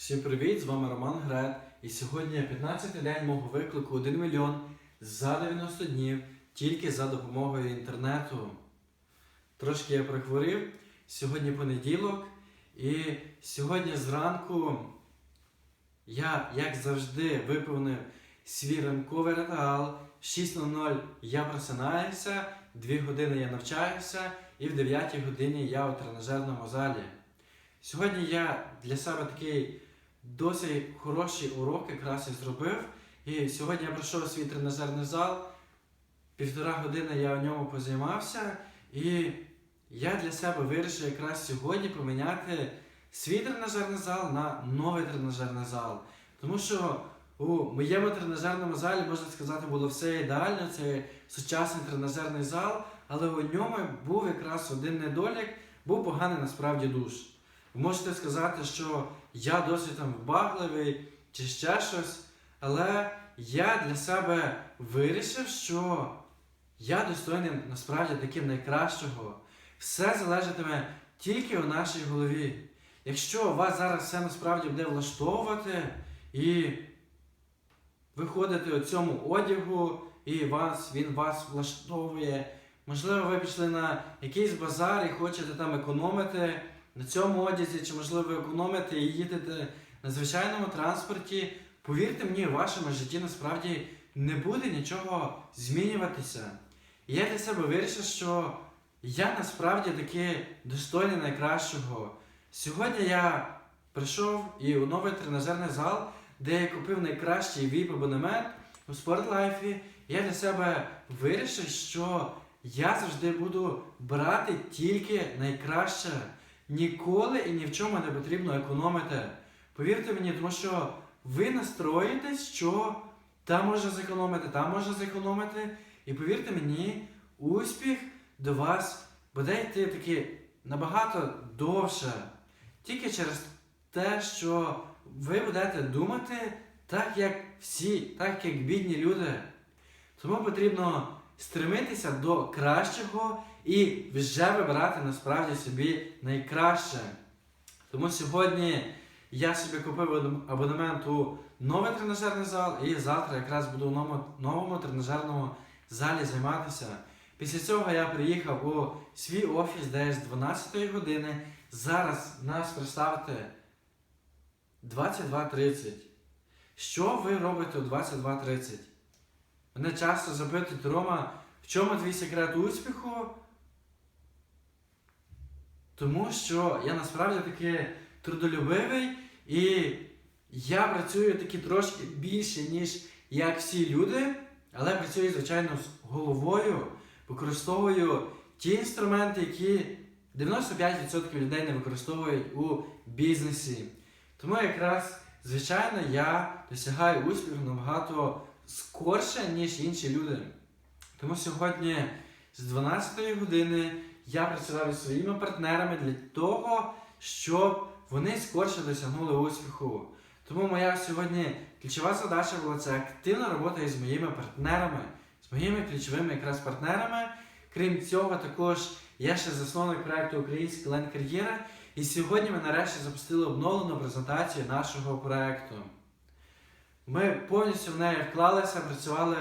Всім привіт! З вами Роман Грет. І сьогодні 15-й день мого виклику 1 мільйон за 90 днів тільки за допомогою інтернету. Трошки я прихворів. Сьогодні понеділок. І сьогодні зранку я, як завжди, виповнив свій ранковий ритуал. В 6.00 я просинаюся, 2 години я навчаюся, і в 9 годині я у тренажерному залі. Сьогодні я для себе такий досить хороший урок якраз і зробив. І сьогодні я пройшов свій тренажерний зал. Півтора години я у ньому позаймався, і я для себе вирішив якраз сьогодні поміняти свій тренажерний зал на новий тренажерний зал. Тому що у моєму тренажерному залі, можна сказати, було все ідеально. Це сучасний тренажерний зал, але у ньому був якраз один недолік, був поганий насправді душ. Ви можете сказати, що я досить там вбагливий чи ще щось, але я для себе вирішив, що я достойний насправді таким найкращого. Все залежатиме тільки у нашій голові. Якщо вас зараз все насправді буде влаштовувати, і ви ходите у цьому одягу, і вас, він вас влаштовує, можливо, ви пішли на якийсь базар і хочете там економити на цьому одязі, чи можливо ви економите і їдете на звичайному транспорті, повірте мені, в вашому житті насправді не буде нічого змінюватися. І я для себе вирішив, що я насправді таки достойний найкращого. Сьогодні я прийшов і у новий тренажерний зал, де я купив найкращий vip абонемент у спортлайфі. Я для себе вирішив, що я завжди буду брати тільки найкраще. Ніколи і ні в чому не потрібно економити. Повірте мені, тому що ви настроїтесь, що там можна зекономити, там можна зекономити. І повірте мені, успіх до вас буде йти таки набагато довше. Тільки через те, що ви будете думати так, як всі, так як бідні люди. Тому потрібно стремитися до кращого і вже вибирати насправді собі найкраще. Тому сьогодні я собі купив абонемент у новий тренажерний зал, і завтра якраз буду у новому, новому тренажерному залі займатися. Після цього я приїхав у свій офіс десь з 12 години. Зараз нас представити 22.30. Що ви робите о 22.30? Мене часто запитують, Рома, в чому твій секрет успіху? Тому що я насправді таки трудолюбивий і я працюю таки трошки більше, ніж як всі люди, але працюю, звичайно, з головою, використовую ті інструменти, які 95% людей не використовують у бізнесі. Тому якраз, звичайно, я досягаю успіху набагато скорше, ніж інші люди. Тому сьогодні з 12 години я працював із своїми партнерами для того, щоб вони скорше досягнули успіху. Тому моя сьогодні ключова задача була це активна робота із моїми партнерами, з моїми ключовими якраз партнерами. Крім цього, також я ще засновник проекту Українська ленд кар'єра. І сьогодні ми нарешті запустили обновлену презентацію нашого проекту. Ми повністю в неї вклалися, працювали,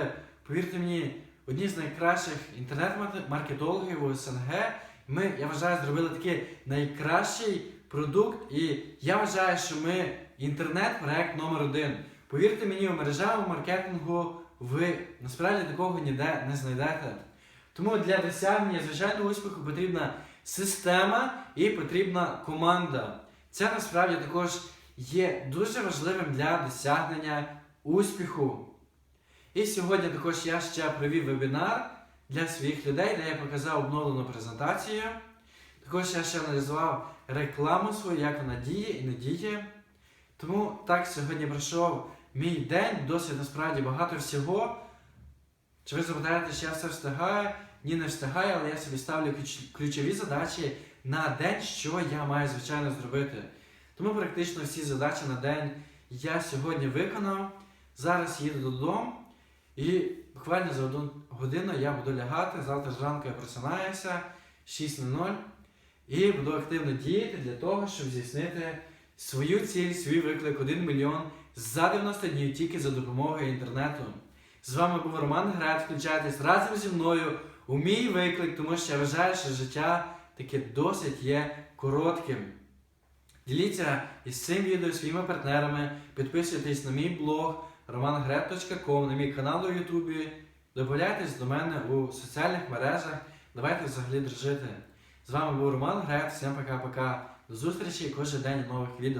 повірте мені, одні з найкращих інтернет-маркетологів у СНГ. Ми, я вважаю, зробили такий найкращий продукт, і я вважаю, що ми інтернет-проект номер один. Повірте мені, у мережевому маркетингу ви насправді такого ніде не знайдете. Тому для досягнення звичайного успіху потрібна система і потрібна команда. Це насправді також є дуже важливим для досягнення успіху. І сьогодні також я ще провів вебінар для своїх людей, де я показав обновлену презентацію. Також я ще аналізував рекламу свою, як вона діє і не діє. Тому так сьогодні пройшов мій день, досить насправді багато всього. Чи ви запитаєте, чи я все встигаю? Ні, не встигаю, але я собі ставлю ключові задачі на день, що я маю звичайно зробити. Тому практично всі задачі на день я сьогодні виконав. Зараз їду додому і буквально за одну годину я буду лягати. Завтра зранку я просинаюся 6.00 і буду активно діяти для того, щоб здійснити свою ціль, свій виклик 1 мільйон за 90 днів тільки за допомогою інтернету. З вами був Роман Град. Включайтесь разом зі мною у мій виклик, тому що я вважаю, що життя таке досить є коротким. Діліться із цим відео своїми партнерами, підписуйтесь на мій блог romangreb.com, на мій канал у Ютубі. Добавляйтесь до мене у соціальних мережах. Давайте взагалі дружити. З вами був Роман Греб. Всім пока-пока. До зустрічі кожен день нових відео.